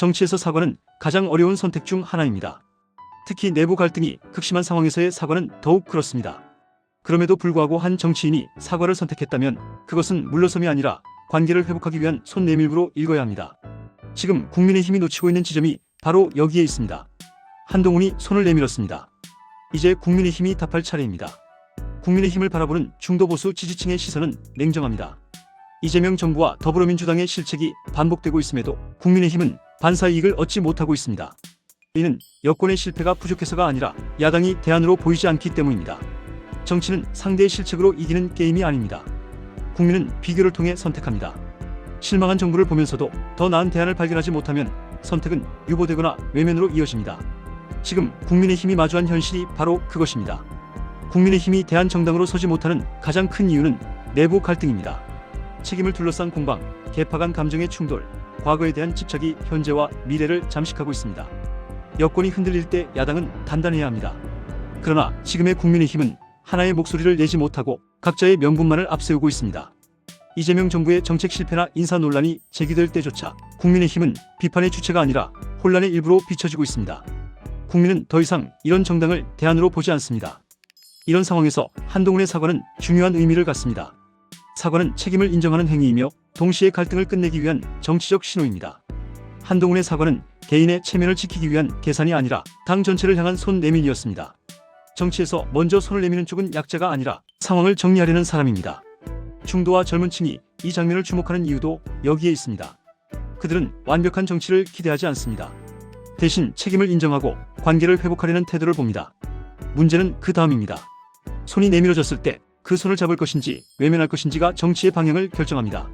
정치에서 사과는 가장 어려운 선택 중 하나입니다. 특히 내부 갈등이 극심한 상황에서의 사과는 더욱 그렇습니다. 그럼에도 불구하고 한 정치인이 사과를 선택했다면 그것은 물러섬이 아니라 관계를 회복하기 위한 손 내밀부로 읽어야 합니다. 지금 국민의힘이 놓치고 있는 지점이 바로 여기에 있습니다. 한동훈이 손을 내밀었습니다. 이제 국민의힘이 답할 차례입니다. 국민의힘을 바라보는 중도보수 지지층의 시선은 냉정합니다. 이재명 정부와 더불어민주당의 실책이 반복되고 있음에도 국민의힘은 반사 이익을 얻지 못하고 있습니다. 이는 여권의 실패가 부족해서가 아니라 야당이 대안으로 보이지 않기 때문입니다. 정치는 상대의 실책으로 이기는 게임이 아닙니다. 국민은 비교를 통해 선택합니다. 실망한 정부를 보면서도 더 나은 대안을 발견하지 못하면 선택은 유보되거나 외면으로 이어집니다. 지금 국민의힘이 마주한 현실이 바로 그것입니다. 국민의힘이 대한 정당으로 서지 못하는 가장 큰 이유는 내부 갈등입니다. 책임을 둘러싼 공방, 개파 간 감정의 충돌, 과거에 대한 집착이 현재와 미래를 잠식하고 있습니다. 여권이 흔들릴 때 야당은 단단해야 합니다. 그러나 지금의 국민의힘은 하나의 목소리를 내지 못하고 각자의 명분만을 앞세우고 있습니다. 이재명 정부의 정책 실패나 인사 논란이 제기될 때조차 국민의힘은 비판의 주체가 아니라 혼란의 일부로 비춰지고 있습니다. 국민은 더 이상 이런 정당을 대안으로 보지 않습니다. 이런 상황에서 한동훈의 사과는 중요한 의미를 갖습니다. 사과는 책임을 인정하는 행위이며 동시에 갈등을 끝내기 위한 정치적 신호입니다. 한동훈의 사과는 개인의 체면을 지키기 위한 계산이 아니라 당 전체를 향한 손 내밀이었습니다. 정치에서 먼저 손을 내미는 쪽은 약자가 아니라 상황을 정리하려는 사람입니다. 중도와 젊은 층이 이 장면을 주목하는 이유도 여기에 있습니다. 그들은 완벽한 정치를 기대하지 않습니다. 대신 책임을 인정하고 관계를 회복하려는 태도를 봅니다. 문제는 그 다음입니다. 손이 내밀어졌을 때 그 손을 잡을 것인지 외면할 것인지가 정치의 방향을 결정합니다.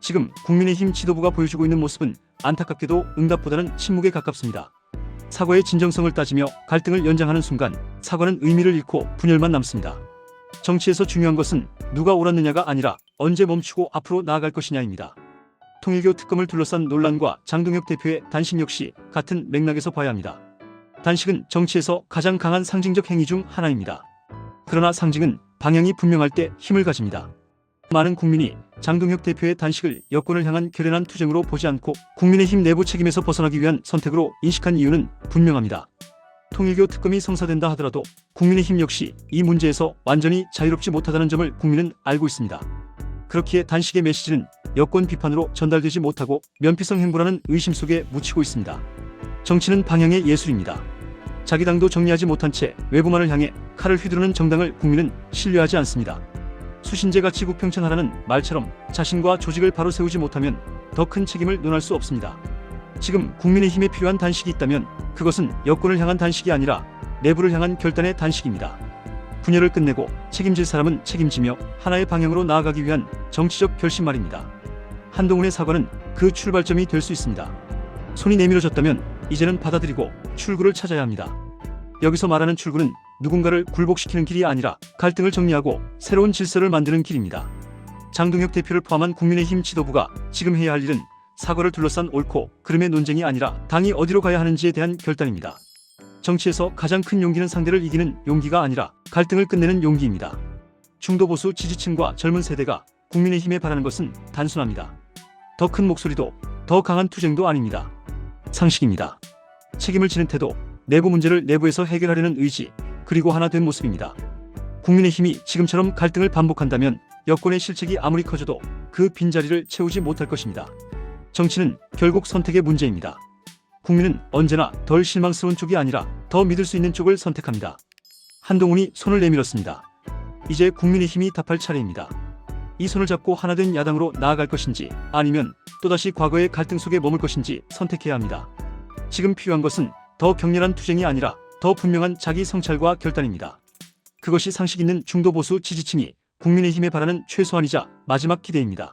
지금 국민의힘 지도부가 보여주고 있는 모습은 안타깝게도 응답보다는 침묵에 가깝습니다. 사과의 진정성을 따지며 갈등을 연장하는 순간 사과는 의미를 잃고 분열만 남습니다. 정치에서 중요한 것은 누가 옳았느냐가 아니라 언제 멈추고 앞으로 나아갈 것이냐입니다. 통일교 특검을 둘러싼 논란과 장동혁 대표의 단식 역시 같은 맥락에서 봐야 합니다. 단식은 정치에서 가장 강한 상징적 행위 중 하나입니다. 그러나 상징은 방향이 분명할 때 힘을 가집니다. 많은 국민이 장동혁 대표의 단식을 여권을 향한 결연한 투쟁으로 보지 않고 국민의힘 내부 책임에서 벗어나기 위한 선택으로 인식한 이유는 분명합니다. 통일교 특검이 성사된다 하더라도 국민의힘 역시 이 문제에서 완전히 자유롭지 못하다는 점을 국민은 알고 있습니다. 그렇기에 단식의 메시지는 여권 비판으로 전달되지 못하고 면피성 행보라는 의심 속에 묻히고 있습니다. 정치는 방향의 예술입니다. 자기 당도 정리하지 못한 채 외부만을 향해 칼을 휘두르는 정당을 국민은 신뢰하지 않습니다. 수신제가 지국평천하라는 말처럼 자신과 조직을 바로 세우지 못하면 더 큰 책임을 논할 수 없습니다. 지금 국민의힘에 필요한 단식이 있다면 그것은 여권을 향한 단식이 아니라 내부를 향한 결단의 단식입니다. 분열을 끝내고 책임질 사람은 책임지며 하나의 방향으로 나아가기 위한 정치적 결심 말입니다. 한동훈의 사과는 그 출발점이 될 수 있습니다. 손이 내밀어졌다면 이제는 받아들이고 출구를 찾아야 합니다. 여기서 말하는 출구는 누군가를 굴복시키는 길이 아니라 갈등을 정리하고 새로운 질서를 만드는 길입니다. 장동혁 대표를 포함한 국민의힘 지도부가 지금 해야 할 일은 사과를 둘러싼 옳고 그름의 논쟁이 아니라 당이 어디로 가야 하는지에 대한 결단입니다. 정치에서 가장 큰 용기는 상대를 이기는 용기가 아니라 갈등을 끝내는 용기입니다. 중도보수 지지층과 젊은 세대가 국민의힘에 바라는 것은 단순합니다. 더 큰 목소리도 더 강한 투쟁도 아닙니다. 상식입니다. 책임을 지는 태도, 내부 문제를 내부에서 해결하려는 의지, 그리고 하나 된 모습입니다. 국민의힘이 지금처럼 갈등을 반복한다면 여권의 실책이 아무리 커져도 그 빈자리를 채우지 못할 것입니다. 정치는 결국 선택의 문제입니다. 국민은 언제나 덜 실망스러운 쪽이 아니라 더 믿을 수 있는 쪽을 선택합니다. 한동훈이 손을 내밀었습니다. 이제 국민의힘이 답할 차례입니다. 이 손을 잡고 하나 된 야당으로 나아갈 것인지 아니면 또다시 과거의 갈등 속에 머물 것인지 선택해야 합니다. 지금 필요한 것은 더 격렬한 투쟁이 아니라 더 분명한 자기 성찰과 결단입니다. 그것이 상식 있는 중도 보수 지지층이 국민의힘에 바라는 최소한이자 마지막 기대입니다.